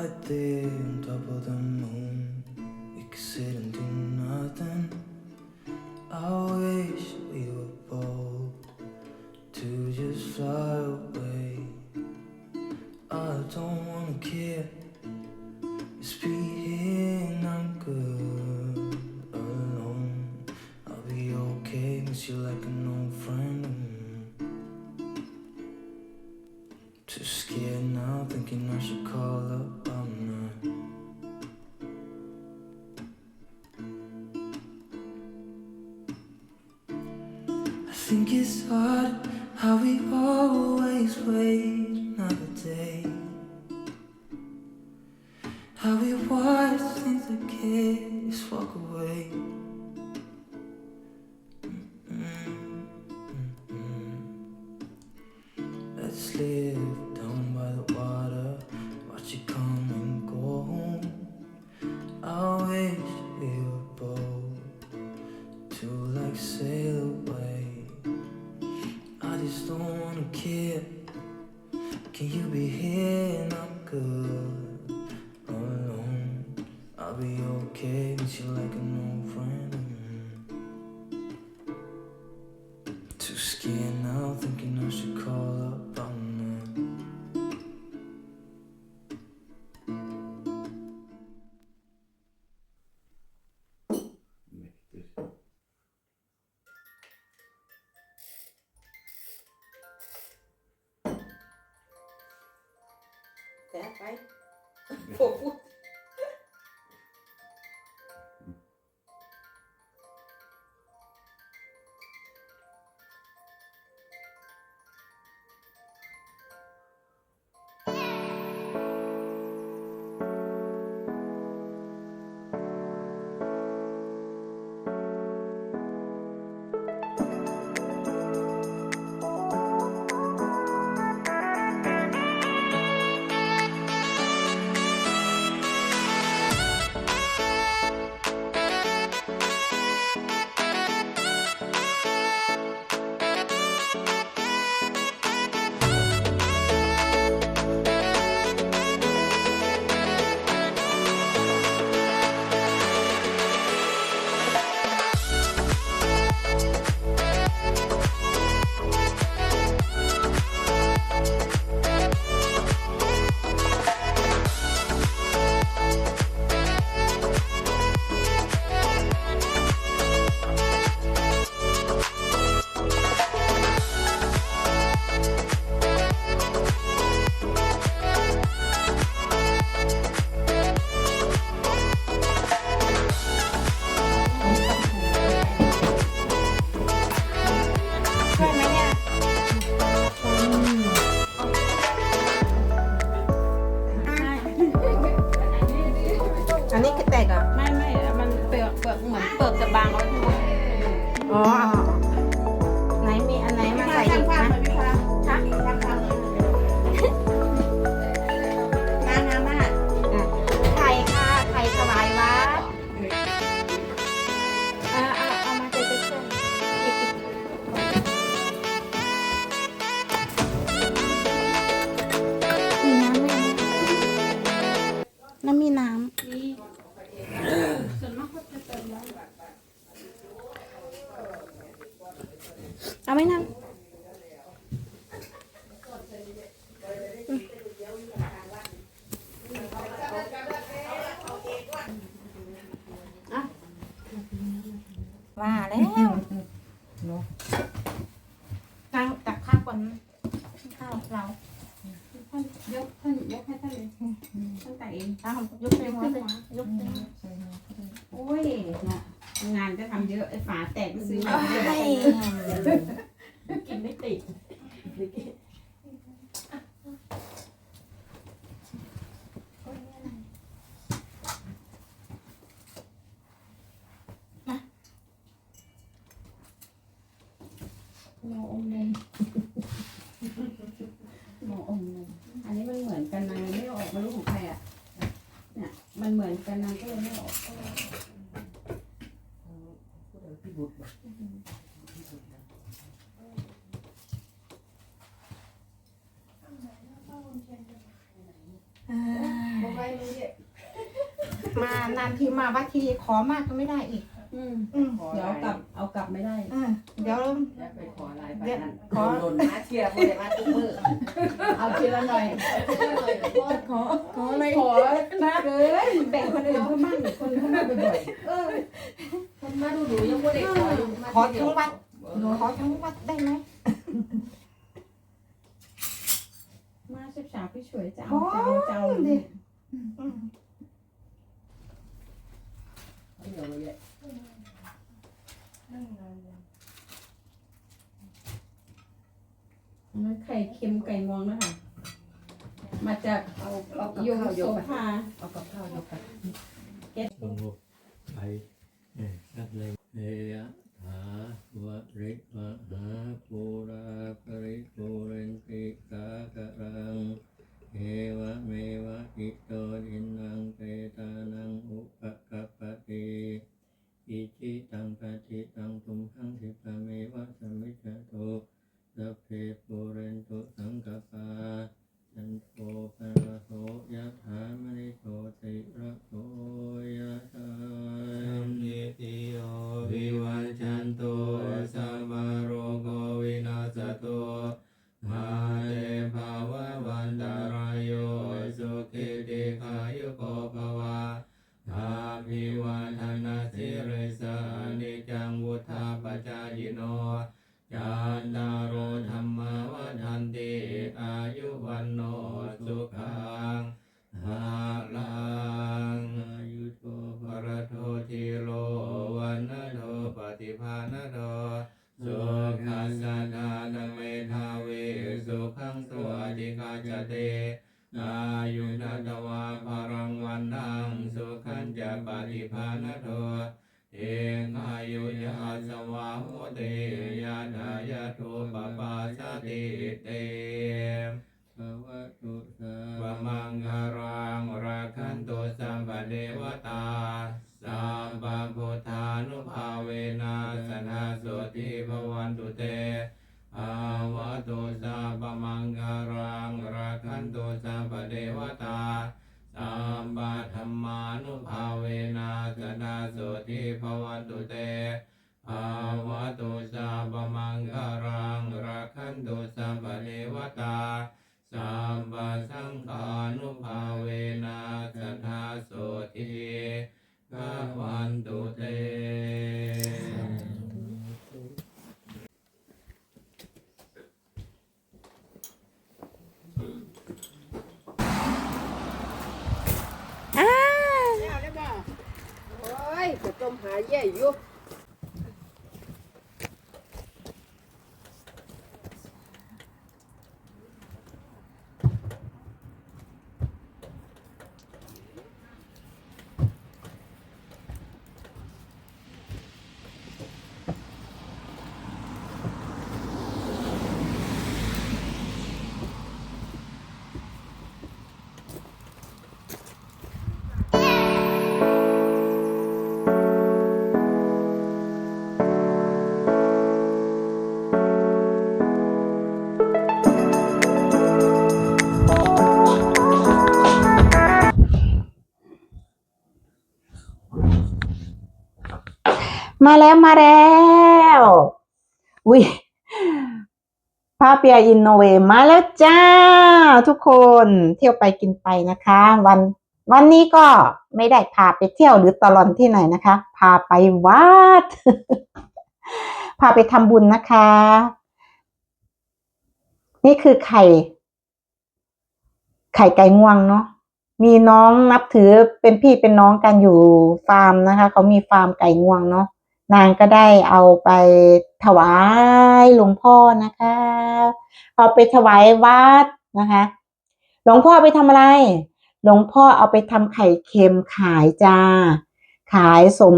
right there on top of the moon. We could sit and do nothing. I wish we were bold to just fly away. I don't wanna care. Just be here and I'm good alone. I'll be okay. Miss you like an old friend. Too scared now, thinking I should call How we watch things that kids walk away. Let's live down by the water, watch it come and go. I wish we were bold to like sail away. I just don't wanna care. Can you be here and I'm good be okay with you like an old friend. Too scared now, thinking I should call up. Not. Mäktigt. Té ไป ไหมนั่งว่าแล้วนั่งตักข้าวก่อนข้าวเราท่านยกท่านยกให้ท่านเลยท่านแต่เองเอายกไปหัวเลยยกไปหัวโอ้ยน่ะงานก็ทำเยอะไอ้ฝาแตกก็ซื้อมาให้กิน ไม่ติดหมององมเลยหมออมเลยอันนี้มันเหมือนกันนางไม่ออกไม่รู้ของใครอะเนี่ยมันเหมือนกันนางก็เลยไม่ออก พี่บุตร อ่า เอาไว้ เลยเนี่ย มานานทีมาวัดทีขอมากก็ไม่ได้อีก อืมอืมเดี๋ยวเอากลับเอากลับไม่ได้เออเดี๋ยว อย่าไปขออะไรไปเดี๋ยวนั่นขอ โดนมาเชียร์บ่ได้มาทุกมื้อเอาทีละหน่อยขอขออะไรขอนะเกินแบ่งคนอื่นเขามั่งคนเขามาบ่อยเออคนมาดูดูยังบ่ได้ขออยู่มาขอทั้งวัดขอทั้งวัดได้ไหม ๆมาสิบสามพี่ช่วยจะเอาจะเอาจะเอาดิ อืม เดี๋ยวเลยอันนั้นไข่เค็มไก่งวงนะคะมาจากเอาเอากับโยมข้าวยโสกไปภาเอากับข้าวยกไปสงบไปเอ่อนับเลยเอยะถาวะริวะหาปูราปริปูเรนติกากะรังเอวะเมวะอิโตทินัายุโกภวะอาภิวัฒนาสิริสานิจังวุธาปจายโนจันตารโธรรมวัฏันติอายุวันโนสุขังหาลังอายุโทภรโททิโลวันนโทปฏิภาณโทสุขัสสะทานเมทาเวสุขังสวัสดิกาจเต อายุนัตวาภรังวันนังสุขันจะปฏิภาณโทเองอายุยาสวาโหเตยาดายาทุปปาสติเตภวตุสาวมังคารังราคันตุสัมปเดวตาสัมปพุทธานุภาเวนัสนาสุติภวันตุเต ภาวตุสาปมังคารังราคันตุสัมปเดวตาสัมปะธรรมานุภาเวนัสนาสุทิภวันตุเตภาวะตุสาปมังคารังรักขันตุสัมปเนวตาสัมปะสังฆานุภาเวนัสนาสุทิภวันตุเต แล้วได้บ่โอ้ยจะ ต้ม มาแล้วมาแล้วอุ้ยพาเปียอินโนเวมาแล้วจ้า ทุกคนเที่ยวไปกินไปนะคะ วันวันนี้ก็ไม่ได้พาไปเที่ยวหรือตลอนที่ไหนนะคะ พาไปวัด พาไปทำบุญนะคะ นี่คือไข่ ไข่ไก่งวงเนาะมีน้องนับถือเป็นพี่เป็นน้องกันอยู่ฟาร์มนะคะ เขามีฟาร์มไก่งวงเนาะ นางก็ได้เอาไปถวายหลวงพ่อนะคะ เอาไปถวายวัดนะคะ หลวงพ่อไปทำอะไร หลวงพ่อเอาไปทำไข่เค็มขายจ้า ขายสม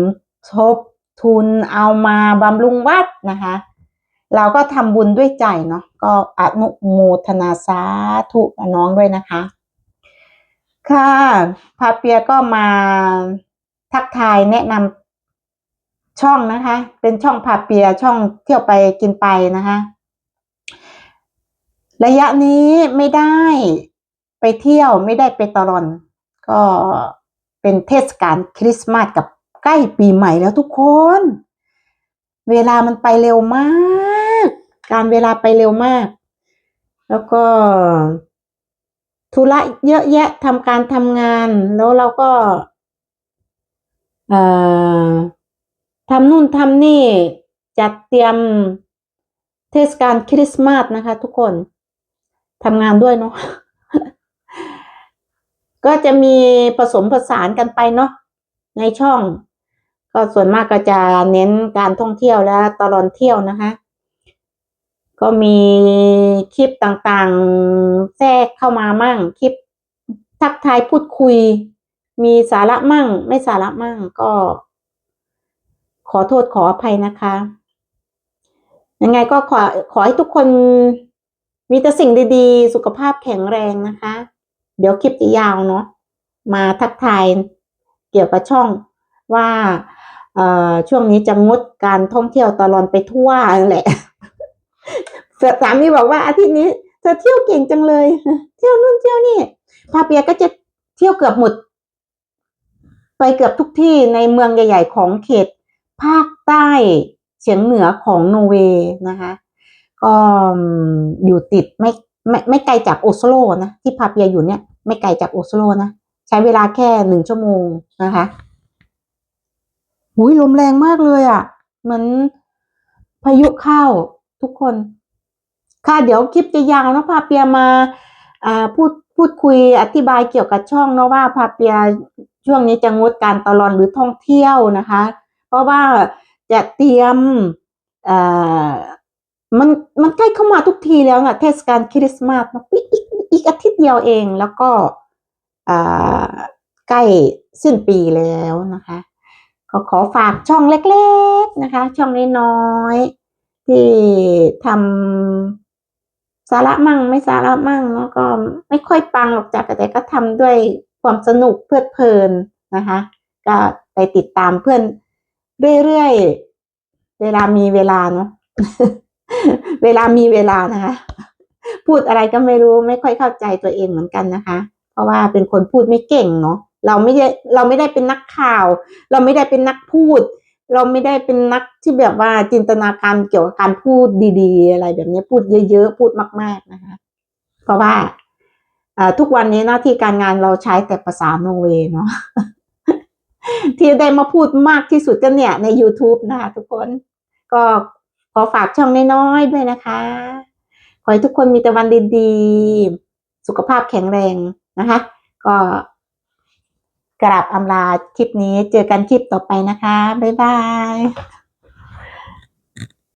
ทบทุนเอามาบำรุงวัดนะคะ เราก็ทำบุญด้วยใจเนาะ ก็อนุโมทนาสาธุน้องด้วยนะคะ ค่ะพาเปียก็มาทักทายแนะนำ ช่องนะคะ เป็นช่องพาเปียช่องเที่ยวไปกินไปนะคะ ระยะนี้ไม่ได้ไปเที่ยวไม่ได้ไปตลอน ก็เป็นเทศกาลคริสต์มาสกับใกล้ปีใหม่แล้วทุกคน เวลามันไปเร็วมาก การเวลาไปเร็วมาก แล้วก็ธุระเยอะแยะทำการทำงาน แล้วเราก็ เอ่อ ทำนู่นทำนี่ จัดเตรียมเทศกาลคริสต์มาสนะคะ ทุกคนทำงานด้วยเนาะก็จะมีผสมผสานกันไปเนาะในช่อง ก็ส่วนมากก็จะเน้นการท่องเที่ยวและตลอดเที่ยวนะคะ ก็มีคลิปต่างๆแทรกเข้ามามั่ง คลิปทักทายพูดคุย มีสาระมั่ง ไม่สาระมั่งก็ ขอโทษขออภัยนะคะ ยังไงก็ขอขอให้ทุกคนมีแต่สิ่งดีๆ สุขภาพแข็งแรงนะคะ เดี๋ยวคลิปจะยาวเนาะมาทักทายเกี่ยวกับช่องว่าช่วงนี้จะงดการท่องเที่ยวตลอดไปทั่วนั่นแหละสามีบอกว่าอาทิตย์นี้เธอเที่ยวเก่งจังเลย เที่ยวนู่นเที่ยวนี่พาเปียก็จะเที่ยวเกือบหมด ไปเกือบทุกที่ในเมืองใหญ่ ๆ ของเขต ภาคใต้เฉียงเหนือของนอร์เวย์นะคะ ก็อยู่ติดไม่ไม่ไม่ไกลจากโอสโลนะที่พาเปียอยู่เนี่ยไม่ไกลจากโอสโลนะใช้เวลาแค่หนึ่งชั่วโมงนะคะหุยลมแรงมากเลยอะ่ะ เหมือนพายุเข้าทุกคน ค่ะเดี๋ยวคลิปจะยาวนะพาเปียมาอ่าพูดพูดคุยอธิบายเกี่ยวกับช่องเนาะว่าพาเปียช่วงนี้จะงดการตลอนหรือท่องเที่ยวนะคะ เพราะว่าจะเตรียมมันมันใกล้เข้ามาทุกทีแล้วนะเทศกาลคริสต์มาสนอะอีกอีกอาทิตย์เดียวเองแล้วก็ใกล้สิ้นปีแล้วนะคะก็ขอฝากช่องเล็กๆนะคะ ช่องน้อยๆที่ทำสาระมั่งไม่สาระมั่งแล้วก็ไม่ค่อยปังหรอกจ้ะแต่ก็ทำด้วยความสนุกเพลิดเพลินนะคะ ก็ไปติดตามเพื่อน เรื่อยๆ เวลามีเวลาเนาะ เวลามีเวลานะคะ พูดอะไรก็ไม่รู้ไม่ค่อยเข้าใจตัวเองเหมือนกันนะคะ เพราะว่าเป็นคนพูดไม่เก่งเนาะ เราไม่ได้เราไม่ได้เป็นนักข่าว เราไม่ได้เป็นนักพูด เราไม่ได้เป็นนักที่แบบว่าจินตนาการเกี่ยวกับการพูดดี ๆ อะไรแบบนี้พูดเยอะๆ พูดมาก ๆนะคะ เพราะว่าทุกวันนี้หน้าที่การงานเราใช้แต่ภาษาโนเวย์เนาะ ที่ได้มาพูดมากที่สุดก็เนี่ยใน YouTube นะคะทุกคน ก็ขอฝากช่องน้อยๆด้วยนะคะ ขอให้ทุกคนมีแต่วันดีๆ สุขภาพแข็งแรงนะคะ ก็กราบอำลาคลิปนี้เจอกันคลิปต่อไปนะคะ บ๊ายบาย